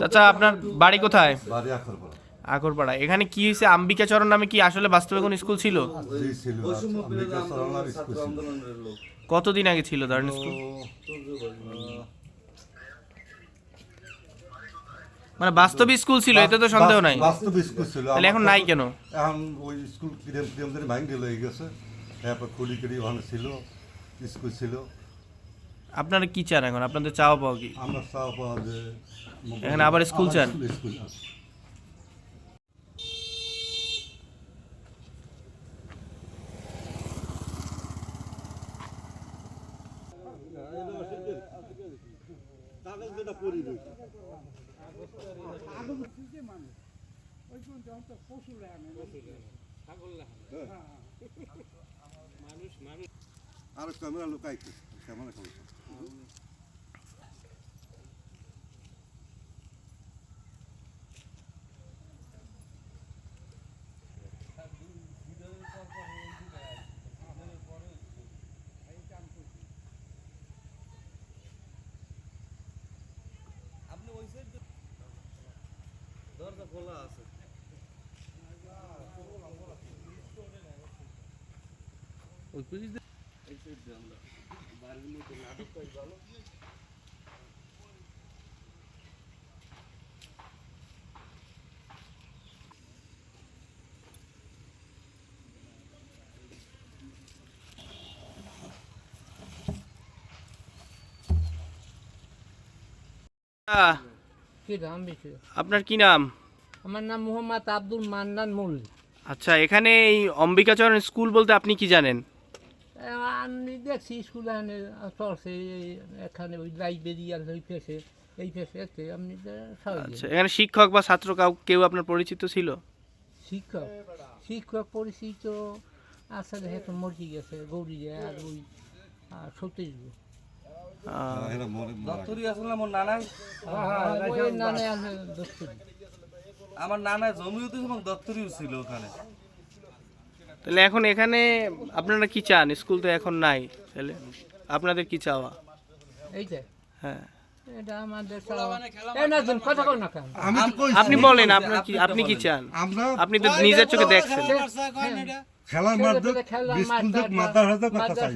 চাচা আপনার বাড়ি কোথায়? বাড়ি আখর পড়া আকরপাড়া এখানে কি হয়েছে? আম্বিকাচরণ নামে কি আসলে বাস্তবে কোন স্কুল ছিল? ছিল কতদিন আগে ছিল ধরেন স্কুল? মানে বাস্তবে স্কুল ছিল এতে তো সন্দেহ নাই। বাস্তব স্কুল ছিল। তাহলে এখন নাই কেন? এখন ওই স্কুল কিরম কিরম ধরে ভাঙ্গে লয়ে গেছে। তারপর খুলি করি ওখানে ছিল স্কুল ছিল। আপনারা কি চান এখন আপনাদের চাওয়া পাওয়া কি আমরা চাওয়া পাওয়া যে এখানে আবার স্কুল চান? স্কুল আছে। আর ক্যামেরা লুকাইতে ক্যামেরা কম আহ, কি নাম বেশি আপনার কি নাম? আমার নাম মোহাম্মদ আব্দুল মান্নান মুল আচ্ছা এখানে এই অম্বিকাচরণ স্কুল বলতে আপনি কি জানেন? আমি দেখছি স্কুল এখানে চলছে এই এখানে ওই লাইব্রেরি আর ওই ফেসে এই ফেসে আছে আপনি তো আচ্ছা এখানে শিক্ষক বা ছাত্র কাউ কেউ আপনার পরিচিত ছিল? শিক্ষক? শিক্ষক পরিচিত আছে হয়তো মরে গেছে গৌরী আর ওই আর সতীশ। আহ, এরা মরে আমার নানে জমিও তো এবং দত্তরিও ছিল ওখানে। তাহলে এখন এখানে আপনারা কি চান? স্কুল তো এখন নাই। তাহলে আপনাদের কি চাওয়া? হ্যাঁ। এই আপনি বলেন আপনার কি আপনি কি চান? আপনি তো নিজের চোখে দেখছেন। খেলার মাঠে খেলার বিস্কুট মাদ্রাসাতে কথা চাই।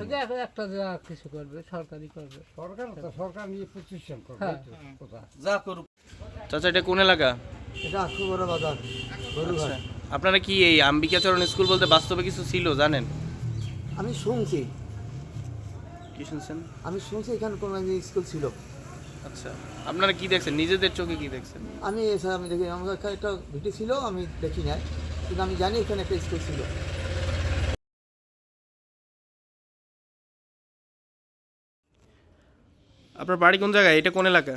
একটা যা কিছু করবে সরকারি করবে। সরকার তো সরকার নিয়ে প্রতিষ্ঠান করবে। এই তো কথা। যা করুক। চাচা এটা কোন এলাকা? এটা বাজার আচ্ছা। আপনারা কি এই আম্বিকাচরণ স্কুল বলতে বাস্তবে কিছু ছিল জানেন? আমি শুনছি। কি শুনছেন? আমি শুনছি এখানে কোনো স্কুল ছিল। আচ্ছা আপনারা কি দেখছেন? নিজেদের চোখে কি দেখছেন? আমি এসে আমি দেখি আমার এখানে একটা ভিটি ছিল আমি দেখি নাই। কিন্তু আমি জানি এখানে একটা স্কুল ছিল। আপনার বাড়ি কোন জায়গায়? এটা কোন এলাকা?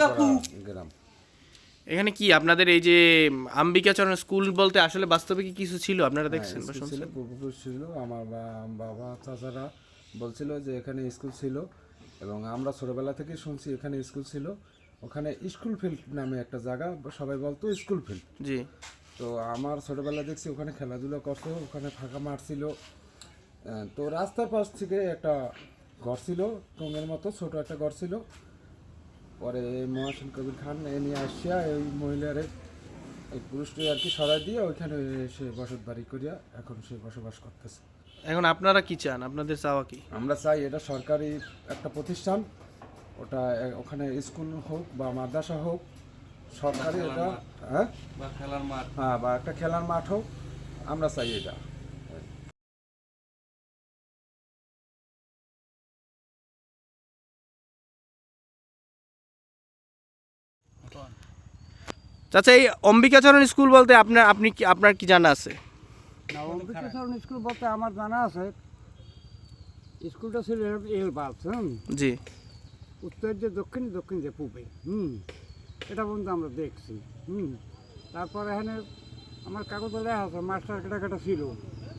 কাকু। এখানে কি আপনাদের এই যে আম্বিকাচরণ স্কুল বলতে আসলে বাস্তবে কি কিছু ছিল? আপনারা দেখছেন বা ছিল শুনছেন? পূর্বপুরুষ ছিল আমার বাবা চাচারা বলছিল যে এখানে স্কুল ছিল এবং আমরা ছোটবেলা থেকে শুনছি এখানে স্কুল ছিল। ওখানে স্কুল ফিল্ড নামে একটা জায়গা সবাই বলতো স্কুল ফিল্ড। জি। তো আমার ছোটবেলা দেখছি ওখানে খেলাধুলা করতো ওখানে ফাঁকা মাঠ ছিল। তো রাস্তার পাশ থেকে একটা ঘর ছিল টঙ্গের মতো ছোট একটা ঘর ছিল। পরে মহাসেন কবির খান এ নিয়ে আসিয়া এই মহিলারে এই পুরুষটি আর কি সরাই দিয়ে ওইখানে সে বসত বাড়ি করিয়া এখন সে বসবাস করতেছে। এখন আপনারা কি চান? আপনাদের চাওয়া কি? আমরা চাই এটা সরকারি একটা প্রতিষ্ঠান ওটা ওখানে স্কুল হোক বা মাদ্রাসা হোক সরকারি এটা হ্যাঁ? বা খেলার মাঠ। হ্যাঁ বা একটা খেলার মাঠ হোক আমরা চাই এটা। চাচা এই অম্বিকাচরণ স্কুল বলতে আপনার আপনি কি আপনার কি জানা আছে? না অম্বিকাচরণ স্কুল বলতে আমার জানা আছে। স্কুলটা ছিল এল বালস হুম? জি। উত্তর যে দক্ষিণ দক্ষিণ যে পূবে হুম? এটা পর্যন্ত আমরা দেখছি হুম? তারপর এখানে আমার কাগজে লেখা আছে মাস্টার কেটা কেটা ছিল।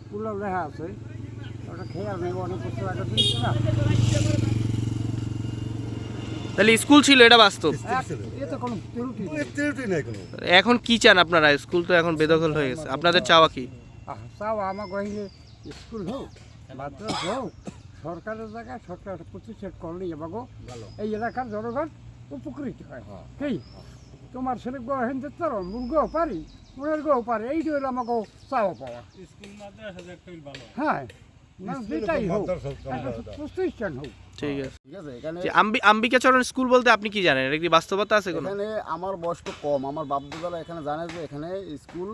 স্কুলেও লেখা আছে। ওটা খেয়াল নেই অনেক বছর আগে না তাহলে স্কুল ছিল এটা বাস্তব। এখন কি চান আপনারা? স্কুল তো এখন বেদখল হয়ে গেছে। আপনাদের চাওয়া কি? আহ, চাও আমার গহিনে স্কুল হোক মাদ্রাস হোক সরকারের জায়গায় সরকার প্রতিষ্ঠা করলেই এবাগো এই এলাকার জনগণ উপকৃত হয়। কি তোমার ছেলে গো হেন যেতে পারো মুরগো পারি মুরের গো পারে এইটা হলো আমাকে চাওয়া পাওয়া। হ্যাঁ না যেটাই হোক প্রতিষ্ঠান হোক। ঠিক আছে। ঠিক আছে এখানে আম্বি আম্বিকাচরণ স্কুল বলতে আপনি কি জানেন? এটা কি বাস্তবতা আছে কোনো? এখানে আমার বয়স তো কম। আমার বাপদাদারা এখানে জানে যে এখানে স্কুল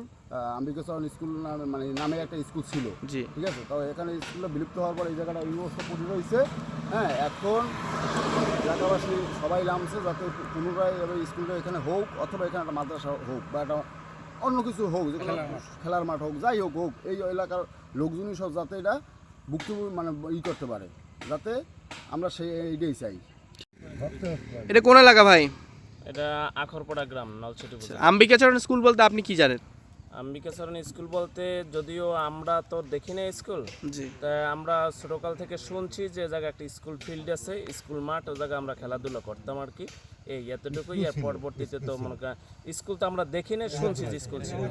আম্বিকাচরণ স্কুল নামে- মানে নামে একটা স্কুল ছিল। জি। ঠিক আছে? তো এখানে স্কুলটা বিলুপ্ত হওয়ার পর এই জায়গাটা অবস্থা পড়ে রয়েছে হ্যাঁ এখন এলাকাবাসী সবাই নামছে যাতে পুনরায় এবার স্কুলটা এখানে হোক অথবা এখানে একটা মাদ্রাসা হোক বা একটা অন্য কিছু হোক যেগুলো খেলার মাঠ। হোক যাই হোক হোক। এই এলাকার লোকজনই সব যাতে এটা ভুক্তি মানে ই করতে পারে। যাতে আমরা সেই এইটাই চাই। এটা কোন এলাকা ভাই? এটা আখরপাড়া গ্রাম নলছিটি উপজেলা। আম্বিকাচরণ স্কুল বলতে আপনি কি জানেন? আম্বিকাচরণ স্কুল বলতে যদিও আমরা তো দেখি না স্কুল জি। তা আমরা ছোটকাল থেকে শুনছি যে জায়গায় একটা স্কুল ফিল্ড আছে স্কুল মাঠ ও জায়গায় আমরা খেলাধুলা করতাম আর কি। এই এতটুকুই আর পরবর্তীতে তো মনে করেন স্কুল তো আমরা দেখি না শুনছি যে স্কুল ছিল।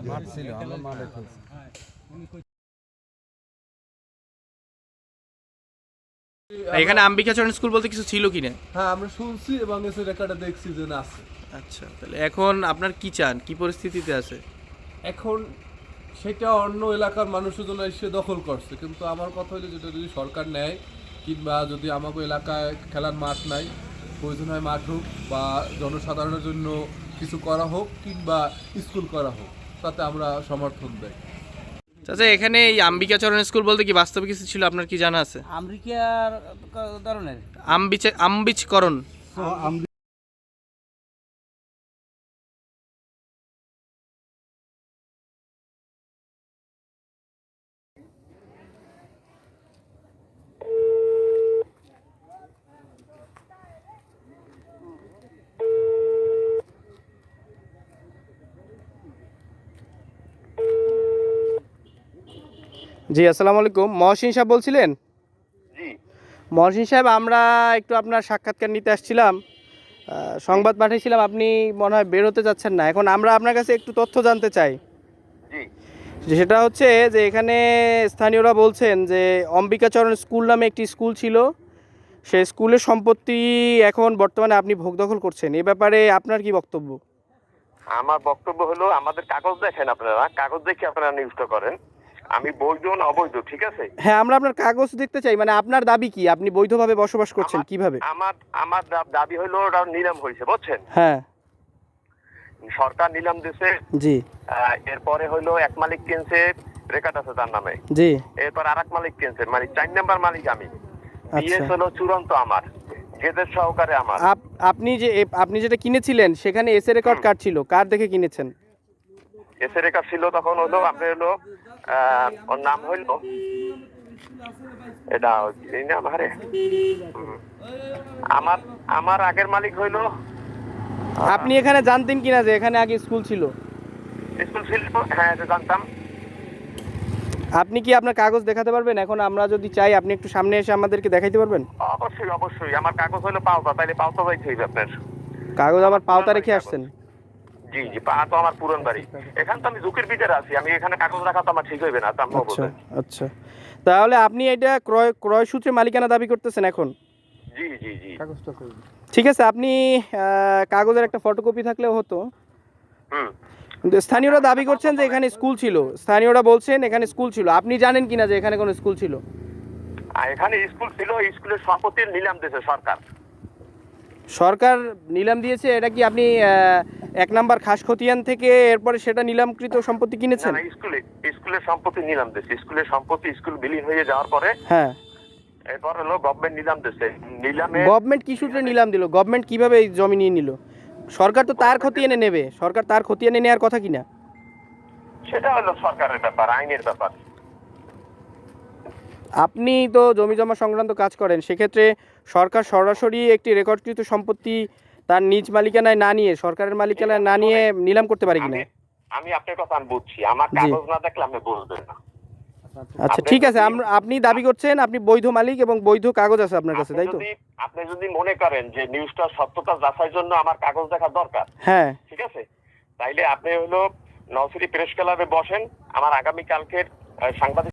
এখানে আম্বিকাচরণ স্কুল বলতে কিছু ছিল কি না? হ্যাঁ আমরা শুনছি এবং এসে রেকর্ডে দেখছি যে না আছে। আচ্ছা তাহলে এখন আপনার কি চান? কি পরিস্থিতিতে আছে? এখন সেটা অন্য এলাকার মানুষজন এসে দখল করছে। কিন্তু আমার কথা হলো যেটা যদি সরকার নেয় কিংবা যদি আমাকে এলাকায় খেলার মাঠ নাই প্রয়োজন হয় মাঠ হোক বা জনসাধারণের জন্য কিছু করা হোক কিংবা স্কুল করা হোক তাতে আমরা সমর্থন দেয় আচ্ছা এখানে এই আম্বিকা চরণ স্কুল বলতে কি বাস্তবে কিছু ছিল? আপনার কি জানা আছে? আম্বিকার ধরনের? আম্বিচ আম্বিচকরণ। জি আসসালামু আলাইকুম। মহসিন সাহেব বলছিলেন? জি। মহসিন সাহেব আমরা একটু আপনার সাক্ষাৎকার নিতে আসছিলাম। সংবাদ পাঠিয়েছিলাম আপনি মনে হয় বেরোতে যাচ্ছেন না। এখন আমরা আপনার কাছে একটু তথ্য জানতে চাই। জি। সেটা হচ্ছে যে এখানে স্থানীয়রা বলছেন যে অম্বিকাচরণ স্কুল নামে একটি স্কুল ছিল। সেই স্কুলের সম্পত্তি এখন বর্তমানে আপনি ভোগ দখল করছেন। এ ব্যাপারে আপনার কি বক্তব্য? আমার বক্তব্য হলো আমাদের কাগজ দেখেন আপনারা। কাগজ দেখে আপনারা নিউজটা করেন। আমি বৈধ না অবৈধ ঠিক আছে? হ্যাঁ আমরা আপনার কাগজ দেখতে চাই মানে আপনার দাবি কি? আপনি বৈধভাবে বসবাস করছেন কীভাবে? আমার আমার দাবি হলো ওটা নিলাম হয়েছে বুঝছেন? হ্যাঁ। সরকার নিলাম দিছে। জি। এরপরে হলো এক মালিক কিনছে রেকর্ড আছে তার নামে। জি। এরপর আর এক মালিক কিনছে মানে চার নাম্বার মালিক আমি। আচ্ছা। পিএস হলো চূড়ান্ত আমার গেদের সহকারে আমার। আপ- আপনি যে আপনি যেটা কিনেছিলেন সেখানে এসে রেকর্ড কার্ড ছিল কার দেখে কিনেছেন? এসে রেকর্ড ছিল তখন হলো আপনার হলো ওর নাম হইল এটা নাম আরে আমার আমার আগের মালিক হইল। আপনি এখানে জানতেন কিনা যে এখানে আগে স্কুল ছিল? স্কুল ছিল হ্যাঁ জানতাম। আপনি কি আপনার কাগজ দেখাতে পারবেন? এখন আমরা যদি চাই আপনি একটু সামনে এসে আমাদেরকে দেখাইতে পারবেন? অবশ্যই অবশ্যই। আমার কাগজ হলো পাওতা তাইলে পাওতা যাইতে হইবে আপনার। কাগজ আবার পাওতা রেখে আসছেন? জি জি পা তো আমার পুরন বাড়ি। এখান তো আমি ঝুঁকির ভিতরে আছি। আমি এখানে কাগজ রাখা তো আমার ঠিক হইবে না সম্ভব আচ্ছা আচ্ছা। তাহলে আপনি এটা ক্রয় ক্রয় সূত্রে মালিকানা দাবি করতেছেন এখন? জি জি জি। ঠিক আছে আপনি কাগজের একটা ফটোকপি থাকলেও হতো। হুম। স্থানীয়রা দাবি করছেন যে এখানে স্কুল ছিল। স্থানীয়রা বলছেন এখানে স্কুল ছিল। আপনি জানেন কিনা যে এখানে কোনো স্কুল ছিল? আর এখানে স্কুল ছিল স্কুলের সম্পত্তি নিলাম দিয়েছে সরকার। সরকার নিলাম দিয়েছে এটা কি আপনি এক নাম্বার খাস খতিয়ান থেকে এরপরে সেটা নিলামকৃত সম্পত্তি কিনেছেন? না স্কুলে স্কুলের সম্পত্তি নিলাম দিয়েছে। স্কুলের সম্পত্তি স্কুল বিলীন হয়ে যাওয়ার পরে হ্যাঁ। এরপর হলো গভর্নমেন্ট নিলাম দিয়েছে। নিলামে গভর্নমেন্ট কি সূত্রে নিলাম দিল? গভর্নমেন্ট কীভাবে এই জমি নিয়ে নিল? সরকার তো তার খতিয়ানে নেবে। সরকার তার খতিয়ানে নেওয়ার কথা কিনা? সেটা হলো সরকারের ব্যাপার আইনের ব্যাপার। আপনি তো জমি জমা সংক্রান্ত কাজ করেন সেক্ষেত্রে সরকার সরাসরি একটি রেকর্ডকৃত সম্পত্তি তার নিজ মালিকানায় না নিয়ে সরকারের মালিকানায় না নিয়ে নিলাম করতে পারি কিনা? আমি আপনার কথা আমি বুঝছি। আমার কাগজ না দেখলে আপনি বুঝবেন না। আচ্ছা ঠিক আছে আপনি দাবি করছেন আপনি বৈধ মালিক এবং বৈধ কাগজ আছে আপনার কাছে তাই তো? আপনি যদি মনে করেন যে নিউজটা সত্যতা যাচাইয়ের জন্য আমার কাগজ দেখা দরকার হ্যাঁ। ঠিক আছে? তাইলে আপনি হলো নলসিটি প্রেস ক্লাবে বসেন। আমার আগামী কালকের সাংবাদিক